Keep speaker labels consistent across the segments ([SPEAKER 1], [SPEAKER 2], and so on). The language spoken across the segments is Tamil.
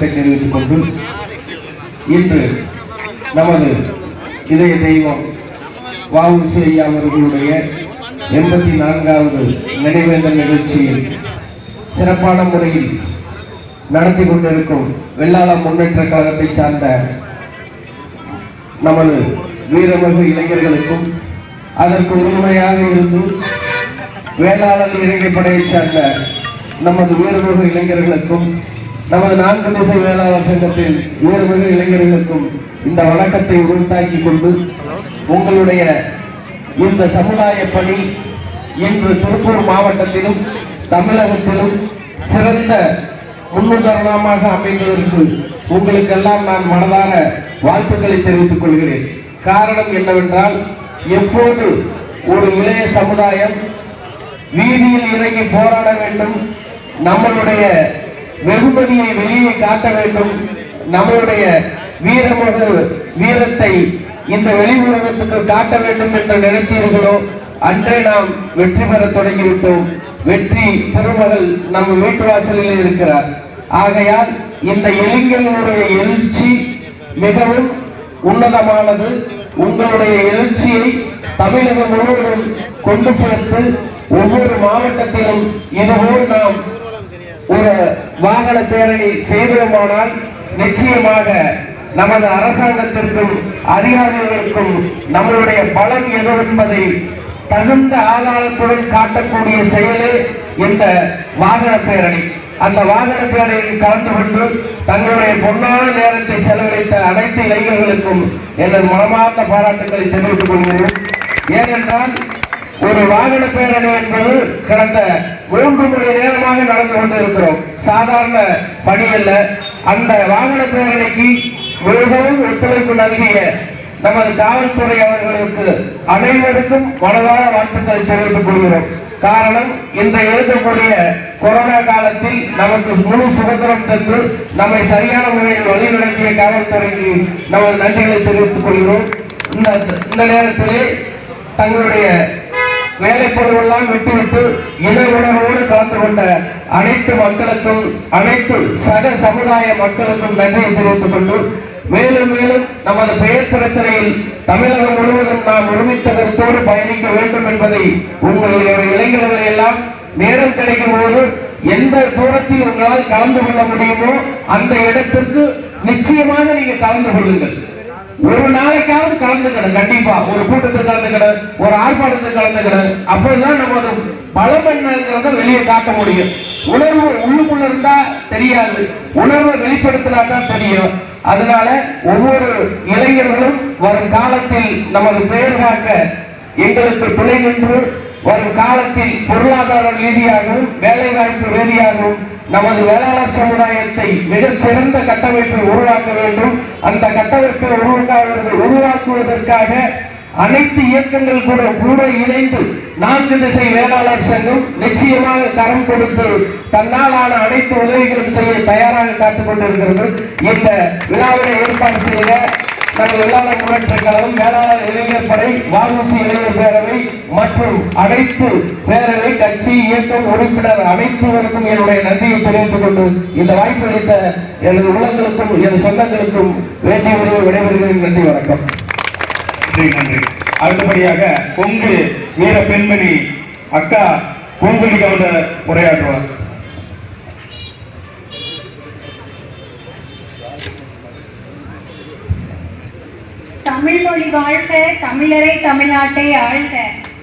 [SPEAKER 1] வணக்கத்தை தெரிவித்துக் கொண்டு இன்று நமது இதய தெய்வம் வஉசி ஐயா அவர்களுடைய எண்பத்தி நான்காவது நினைவேந்தல் நிகழ்ச்சியில் சிறப்பான முறையில் நடத்தி கொண்டிருக்கும் வெள்ளாள முன்னேற்ற கழகத்தை சார்ந்த நமது வீரமிகு இளைஞர்களுக்கும் அதற்கு உண்மையாக இருந்து வேளாளர் இளைஞப்படையை சார்ந்த நமது வீரமிகு இளைஞர்களுக்கும் நமது நான்கு திசை வேளாளர் சங்கத்தின் உயர்மிகு இளைஞர்களுக்கும் இந்த வணக்கத்தை உருட்டாக்கி கொண்டு உங்களுடைய இந்த சமுதாய பணி இன்று திருப்பூர் மாவட்டத்திலும் தமிழகத்திலும் சிறந்த முன்னுதாரணமாக அமைந்ததற்கு உங்களுக்கெல்லாம் நான் மனதார வாழ்த்துக்களை தெரிவித்துக் கொள்கிறேன். காரணம் என்னவென்றால் எப்போது ஒரு இளைய சமுதாயம் வீதியில் இறங்கி போராட வேண்டும் நம்மளுடைய வெகுமதியை வெளியே காட்ட வேண்டும். நம்மளுடைய வீரமது வீரத்தை இந்த வெளி உலகத்துக்கு காட்ட வேண்டும் என்று நினைத்தீர்களோ அன்றே நாம் வெற்றி பெற தொடங்கிவிட்டோம். வெற்றி திருமகள் நம் வீட்டு வாசலில் இருக்கிறார். ஆகையால் இந்த இளைஞர்களுடைய எழுச்சி மிகவும் உன்னதமானது. உங்களுடைய எழுச்சியை தமிழகம் முழுவதும் கொண்டு சேர்த்து ஒவ்வொரு மாவட்டத்திலும் இதுபோல் நாம் ஒரு வாகன பேரணி செய்தோமானால் நிச்சயமாக நமது அரசாங்கத்திற்கும் அதிகாரிகளுக்கும் நம்மளுடைய பலம் எது என்பதை தகுந்த ஆதாரத்துடன் காட்டக்கூடிய செயலே இந்த வாகன பேரணி. அந்த வாகன பேரணியில் கலந்து கொண்டு தங்களுடைய பொன்னான நேரத்தை செலவழித்த அனைத்து இளைஞர்களுக்கும் எனது மனமார்ந்த பாராட்டுகளை தெரிவித்துக் கொள்கிறேன். ஏனென்றால் ஒரு வாகன பேரணி என்பது கடந்த மூன்று மணி வேகமாக நடந்து கொண்டிருக்கிறோம். சாதாரண பணி அல்ல. அந்த வாகன பேரணிக்கு மிகவும் ஒத்துழைப்பு நல்கிய நமது காவல்துறை அவர்களுக்கு அனைவருக்கும் மனதார வாழ்த்துக்களை தெரிவித்துக் கொள்கிறோம். காரணம் இந்த எழுதக்கூடிய கொரோனா காலத்தில் நமக்கு முழு சுதந்திரம் தந்து நம்மை சரியான முறையில் வழிநடத்திய காவல்துறைக்கு நமது நன்றிகளை தெரிவித்துக் கொள்கிறோம். இந்த இந்த நேரத்திலே தங்களுடைய வேலைப்பொருளெல்லாம் விட்டுவிட்டு இன உணர்வோடு கலந்து கொண்ட அனைத்து மக்களுக்கும் அனைத்து சக சமுதாய மக்களுக்கும் நன்றியை தெரிவித்துக் கொண்டு மேலும் மேலும் நமது பெயர் பிரச்சனையில் தமிழகம் முழுவதும் நாம் ஒருமித்ததற்கோடு பயணிக்க வேண்டும் என்பதை உங்களுடைய இளைஞர்கள் எல்லாம் நேரம் கிடைக்கும் போது எந்த தூரத்தில் உங்களால் கலந்து கொள்ள முடியுமோ அந்த இடத்திற்கு நிச்சயமாக நீங்க கலந்து கொள்ளுங்கள். ஒரு நாளைக்காவது கலந்துக்கணும் கண்டிப்பா. ஒரு கூட்டத்துக்கு கலந்துக்கணும் ஒரு ஆர்ப்பாட்டத்துக்கு கலந்துக்கணும் அப்போதுதான் நமது பலம் என்னங்கிறத வெளியே காட்ட முடியும். உணர்வு உள்ளுக்குள்ள இருந்தா தெரியாது. உணர்வை வெளிப்படுத்தினா தான் தெரியும். அதனால ஒவ்வொரு இளைஞர்களும் வரும் காலத்தில் நமது பெயர் காக்க எங்களுக்கு துணை நின்று வரும் காலத்தில் பொருளாதார ரீதியாகவும் வேலை வாய்ப்பு ரீதியாகவும் நமது வேளாளர் சமுதாயத்தை மிகச்சிறந்த கட்டமைப்பை உருவாக்க வேண்டும். அந்த கட்டமைப்பை உருவாக்க உருவாக்குவதற்காக அனைத்து இயக்கங்கள் கூட கூட இணைந்து நான்கு திசை வேளாளர் சங்கம் நிச்சயமாக தரம் கொடுத்து தன்னாலான அனைத்து உதவிகளும் செய்ய தயாராக காத்துக் கொண்டிருக்கிறது. இந்த விழாவினை ஏற்பாடு செய்ய நம்ம வேளாளர் முன்னேற்ற கழகம் வேளாளர் இளைஞர் படை வாகுசி இளைஞர் பேரவை மற்றும் அனைத்து பேரவை கட்சி இயக்கம் உறுப்பினர் அனைத்துவருக்கும் என்னுடைய நன்றியை தெரிவித்துக் கொண்டு இந்த வாய்ப்பு அளித்த எனது உள்ளங்களுக்கும் எனது சொந்தங்களுக்கும் வேண்டிய உரிமை விடைபெறுகிறேன். நன்றி வணக்கம்.
[SPEAKER 2] நன்றி நன்றி. அடுத்தபடியாக கொங்கு வீர பெண்மணி அக்கா பூங்குழி கவுண்டர் உரையாற்றுவார்.
[SPEAKER 3] தமிழ் மொழி வாழ்க தமிழரை தமிழ்நாட்டை ஆழ்க.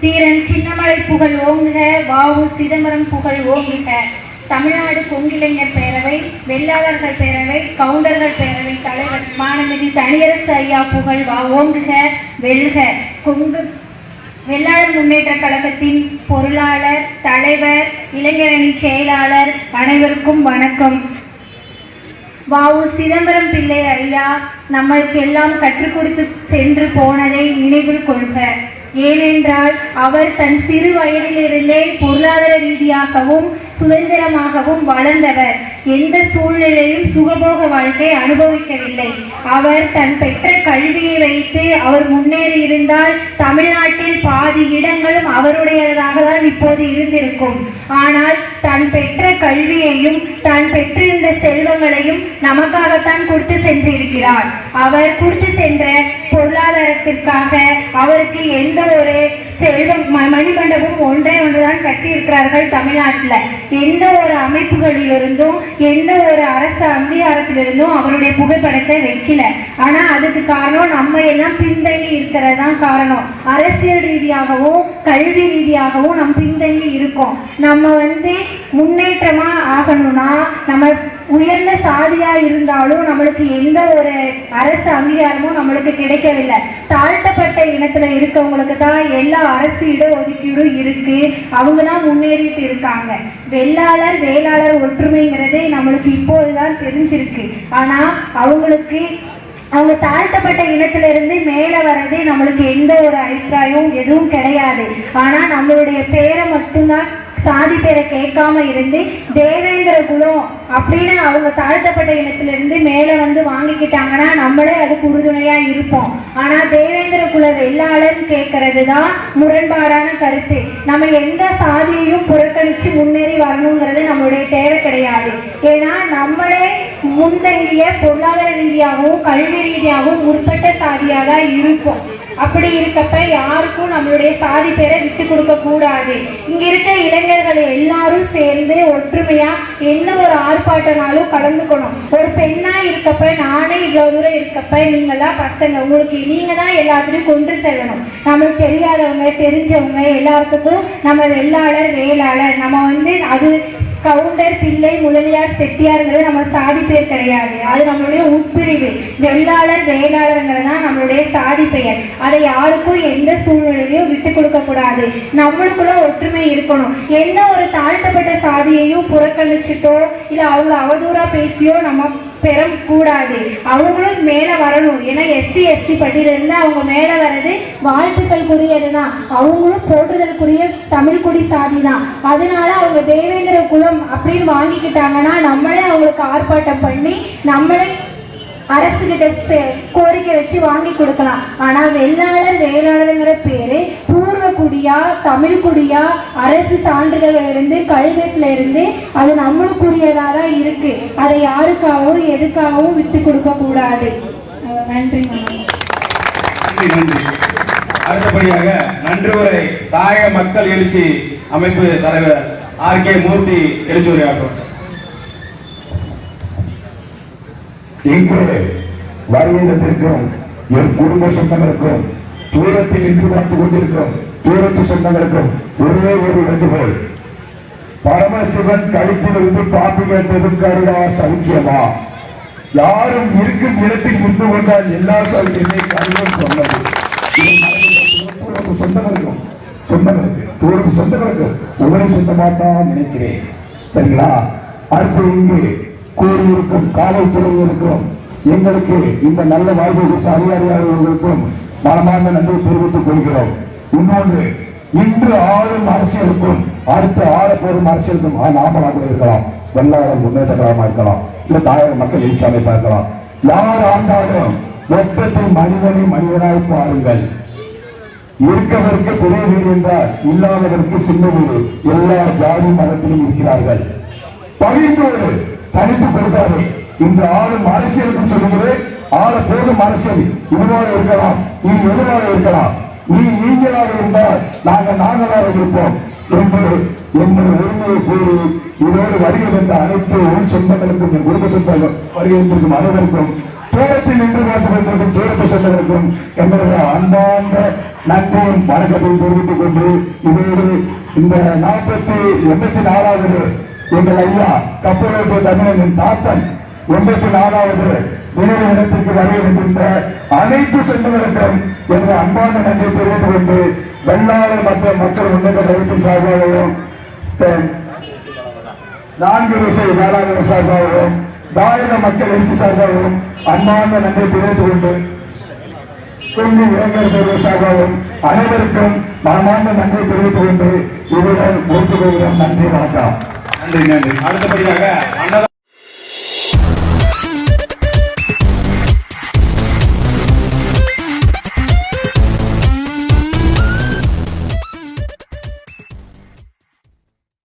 [SPEAKER 3] தீரன் சின்னமலை புகழ் ஓங்குக வாவு சிதம்பரம் புகழ் ஓங்குக. தமிழ்நாடு கொங்கிளைஞர் பேரவை வெள்ளாளர்கள் பேரவை கவுண்டர்கள் பேரவை தலைவர் மாணவிதி தனியரசு ஐயா புகழ் வா ஓங்குக வெல்க. கொங்கு வெள்ளாளர் முன்னேற்ற கழகத்தின் பொருளாளர் தலைவர் இளைஞரணி செயலாளர் அனைவருக்கும் வணக்கம். வாவு சிதம்பரம் பிள்ளை ஐயா நம்மளுக்கு எல்லாம் கற்றுக் கொடுத்து சென்று போனதை நினைவில் கொள்க. ஏனென்றால் அவர் தன் சிறு வயதிலிருந்தே பொருளாதார ரீதியாகவும் சுதந்திரமாகவும் வளர்ந்தவர். எந்த சூழ்நிலையும் சுகபோக வாழ்க்கை அனுபவிக்கவில்லை. அவர் தன் பெற்ற கல்வியை வைத்து அவர் முன்னேறி இருந்தால் தமிழ்நாட்டில் பாதி இடங்களும் அவருடையதாக தான் இப்போது இருந்திருக்கும். ஆனால் தன் பெற்ற கல்வியையும் தான் பெற்றிருந்த செல்வங்களையும் நமக்காகத்தான் கொடுத்து சென்றிருக்கிறார். அவர் கொடுத்து சென்ற பொருளாதாரத்திற்காக அவருக்கு எந்த ஒரு செல்வம் மணிமண்டபம் ஒன்றே ஒன்றுதான் கட்டியிருக்கிறார்கள் தமிழ்நாட்டில். எந்த ஒரு அமைப்புகளிலிருந்தும் எந்த ஒரு அரசு அங்கீகாரத்திலிருந்தும் அவருடைய புகைப்படத்தை வைக்கல. ஆனா அதுக்கு காரணம் நம்ம எல்லாம் பின்தங்கி இருக்கிறது தான் காரணம். அரசியல் ரீதியாகவும் கல்வி ரீதியாகவும் நம்ம பின்தங்கி இருக்கோம். நம்ம வந்து முன்னேற்றமா நம்ம உயர்ந்த சாதியா இருந்தாலும் நம்மளுக்கு எந்த ஒரு அரசு அங்கீகாரமும் நம்மளுக்கு கிடைக்கவில்லை. தாழ்த்தப்பட்ட இனத்துல இருக்கவங்களுக்கு தான் எல்லா அரசு இட ஒதுக்கீடும் இருக்கு. அவங்க தான் முன்னேறிட்டு இருக்காங்க. வெள்ளாளர் வேளாளர் ஒற்றுமைங்கிறதே நம்மளுக்கு இப்போதுதான் தெரிஞ்சிருக்கு. ஆனா அவங்களுக்கு அவங்க தாழ்த்தப்பட்ட இனத்துல இருந்து மேல வர்றதே நம்மளுக்கு எந்த ஒரு அபிப்பிராயம் எதுவும் கிடையாது. ஆனா நம்மளுடைய பேரை மட்டும்தான் சாதி பேரை கேட்காம இருந்து தேவேந்திர குலம் அப்படின்னு அவங்க தாழ்த்தப்பட்ட இனத்துல இருந்து மேல வந்து வாங்கிக்கிட்டாங்கன்னா நம்மளே அதுக்கு உறுதுணையா இருப்போம். ஆனா தேவேந்திர குல வெள்ளாளன் கேட்கறது தான் முரண்பாடான கருத்து. நம்ம எந்த சாதியையும் புறக்கணிச்சு முன்னேறி வரணுங்கிறது நம்மளுடைய தேவை கிடையாது. ஏன்னா நம்மளே முன்தங்கிய பொருளாதார ரீதியாகவும் கல்வி ரீதியாகவும் முற்பட்ட சாதியாக தான் இருப்போம். அப்படி இருக்கப்ப யாருக்கும் நம்மளுடைய சாதி பேரை விட்டு கொடுக்க கூடாது. இங்க இருக்க இளைஞர்கள் எல்லாரும் சேர்ந்து ஒற்றுமையா என்ன ஒரு ஆர்ப்பாட்டனாலும் கலந்துக்கணும். ஒரு பெண்ணா இருக்கப்ப நானே இவ்வளவு தூரம் இருக்கப்ப நீங்களாம் பசங்க. உங்களுக்கு நீங்க தான் எல்லாத்துலயும் கொண்டு செல்லணும். நம்மளுக்கு தெரியாதவங்க தெரிஞ்சவங்க எல்லாத்துக்கும் நம்ம வெள்ளாளர் வேளாளர். நம்ம வந்து அது கவுண்டர் பிள்ளை முதலியார் செட்டியாருங்கிறது நம்ம சாதி பேர் கிடையாது. அது நம்மளுடைய உட்பிரிவு. வெள்ளாளர் வேளாளருங்கிறது தான் நம்மளுடைய சாதி பெயர். அதை யாருக்கும் எந்த சூழ்நிலையிலையும் விட்டு கொடுக்க கூடாது நம்மளுக்குள்ள ஒற்றுமை இருக்கணும். எந்த ஒரு தாழ்த்தப்பட்ட சாதியையும் புறக்கணிச்சிட்டோ இல்லை அவங்க அவதூறாக பேசியோ நம்ம பெற கூடாது அவங்களும் மேலே வரணும். ஏன்னா எஸ்சி எஸ்டி பட்டியலிருந்து அவங்க மேலே வர்றது வாழ்த்துக்களுக்குரியது தான் அவங்களும் போற்றுதலுக்குரிய தமிழ் குடி சாதி தான் அதனால அவங்க தேவேந்திர குலம் அப்படின்னு வாங்கிக்கிட்டாங்கன்னா நம்மளே அவங்களுக்கு ஆர்ப்பாட்டம் பண்ணி நம்மளே அரசு கிட்ட கோரிக்கை வச்சு வாங்கி கொடுக்கலாம். ஆனால் வெள்ளாளர் வேளாளருங்கிற பேரு பூர்வ குடியா தமிழ் குடியா அரசு சான்றிதழ்ல இருந்து கல்வெட்டுல இருந்து அது நம்மளுக்குரியதா தான் இருக்கு. அதை யாருக்காகவும் எதுக்காகவும் விட்டு கொடுக்க கூடாது. நன்றி
[SPEAKER 2] அடுத்தபடியாக நன்றி உரை தாயக மக்கள் எழுச்சி அமைப்பு தலைவர் ஆர் கே மூர்த்தி எழுச்சி உரையாற்றும்
[SPEAKER 4] இங்கு வருவதற்கும் என் குடும்ப சொந்தங்களுக்கும் தூரத்தில் நின்று பார்த்துக் கொண்டிருக்கும் தூரத்து சொந்தங்களுக்கும் ஒரே ஒரு வேண்டுகோள். பரமசிவன் கழுத்திலிருந்து பாம்பு கேட்டதும் கருடா சௌக்கியமா? யாரும் இருக்கும் இடத்தில் இருந்து கொண்டால் எல்லா சௌக்கியமே கருடன் சொன்னது. இது தூரத்து சொந்தங்களுக்கும் சொந்தங்களுக்கு தூரத்து சொந்தங்களுக்கும் உங்களை சொந்தமாட்டான் நினைக்கிறேன். சரிங்களா? அடுத்து இங்கு கூறியிருக்கும் காவல்துறையினருக்கும் எங்களுக்கு இந்த நல்ல வாய்ப்பு கொடுத்த அதிகாரிகளுக்கும் மனமார்ந்த நன்றி தெரிவித்துக் கொள்கிறோம். இன்னொன்று இன்று ஆளும் அரசியலுக்கும் அடுத்து ஆள போடும் அரசியலுக்கும் நாமளாக கூட இருக்கலாம். வெள்ளாளர் முன்னேற்ற கழகமா இருக்கலாம். இல்ல தாயக மக்கள் எழுச்சி அமைப்பா இருக்கலாம். யார் ஆண்டாலும் மொத்தத்தில் மனிதனை மனிதனாய் பாருங்கள். இருக்கவருக்கு பெரிய வீடு என்றால் இல்லாதவருக்கு சின்ன வீடு. எல்லா ஜாதி மதத்திலும் இருக்கிறார்கள். பகிர்ந்தோடு தனித்து கொடுத்தாரு இன்று ஆளும் அரசியலுக்கும் சொல்லுகிறேன் ஆள போதும் அரசியல் இதுவாக இருக்கலாம் இது எதுவாக இருக்கலாம். நீ நீங்களாக இருந்தால் நாங்கள் நாங்களாக இருப்போம் என்று என்னுடைய உரிமையை கூறி இதோடு வருகை வந்த அனைத்து உன் சொந்தங்களுக்கும் என் குடும்ப சொந்தங்கள் வருகை வந்திருக்கும் அனைவருக்கும் தூரத்தில் நின்று பார்த்து கொண்டிருக்கும் தூரத்து சொந்தங்களுக்கும் என்னுடைய அன்பார்ந்த நன்றியும் வணக்கத்தையும் தெரிவித்துக் கொண்டு இதோடு இந்த நாற்பத்தி எண்பத்தி நாலாவது எங்கள் ஐயா கப்பலோட்டு தமிழனின் தாத்தன் எண்பத்தி நாலாவது நினைவு இடத்திற்கு வருகை வந்திருந்த அனைத்து சொந்தங்களுக்கும் எனது அன்பான நன்றி தெரிவித்துக் கொண்டு வெள்ளாளர் மற்ற மக்கள் முன்னேற்ற கழகத்தின் சார்பாகவும் நான்கு விவசாய வேளாண் சார்பாகவும் தாயக மக்கள் எழுச்சி சார்பாகவும் அன்பான நன்றி தெரிவித்துக் கொண்டு கொங்கு இளைஞர் பேரவை சார்பாகவும் அனைவருக்கும் மனமார்ந்த நன்றி தெரிவித்துக் கொண்டு இவருடன் ஒத்துக்கொள்கிறோம் நன்றி வணக்கம்.
[SPEAKER 2] நன்றி நன்றி. அடுத்தபடியாக